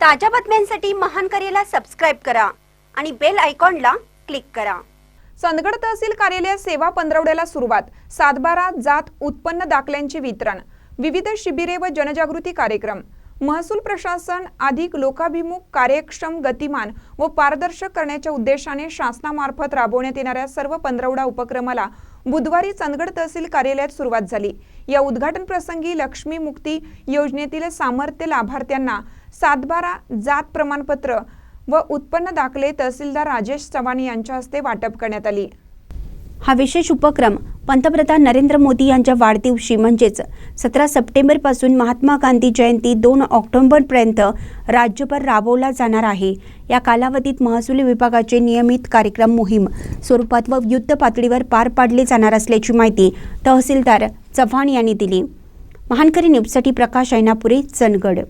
ताज्या बातम्यांसाठी महान करेला सबस्क्राईब करा आणि बेल आयकॉनला क्लिक करा. चंदगड तहसील कार्यालय सेवा पंधरवड्याला सुरुवात. सातबारा जात उत्पन्न दाखल्यांचे वितरण. विविध शिबिरे व जनजागृती कार्यक्रम. महसूल प्रशासन अधिक लोकाभिमुख कार्यक्षम गतिमान व पारदर्शक करण्याच्या उद्देशाने शासनामार्फत राबवण्यात येणाऱ्या सर्व पंधरवडा उपक्रमाला बुधवारी चंदगड तहसील कार्यालयात सुरुवात झाली. या उद्घाटन प्रसंगी लक्ष्मी मुक्ती योजनेतील सामर्थ्य लाभार्थ्यांना सातबारा जात प्रमाणपत्र व उत्पन्न दाखले तहसीलदार राजेश चव्हाण यांच्या हस्ते वाटप करण्यात आली. हा विशेष उपक्रम पंतप्रधान नरेंद्र मोदी यांच्या वाढदिवशी म्हणजेच सतरा सप्टेंबरपासून महात्मा गांधी जयंती दोन ऑक्टोबरपर्यंत राज्यभर राबवला जाणार आहे. या कालावधीत महसूल विभागाचे नियमित कार्यक्रम मोहीम स्वरूपात व युद्ध पातळीवर पार पाडले जाणार असल्याची माहिती तहसीलदार चव्हाण यांनी दिली. महानकरी न्यूजसाठी प्रकाश ऐनापुरे चंदगड.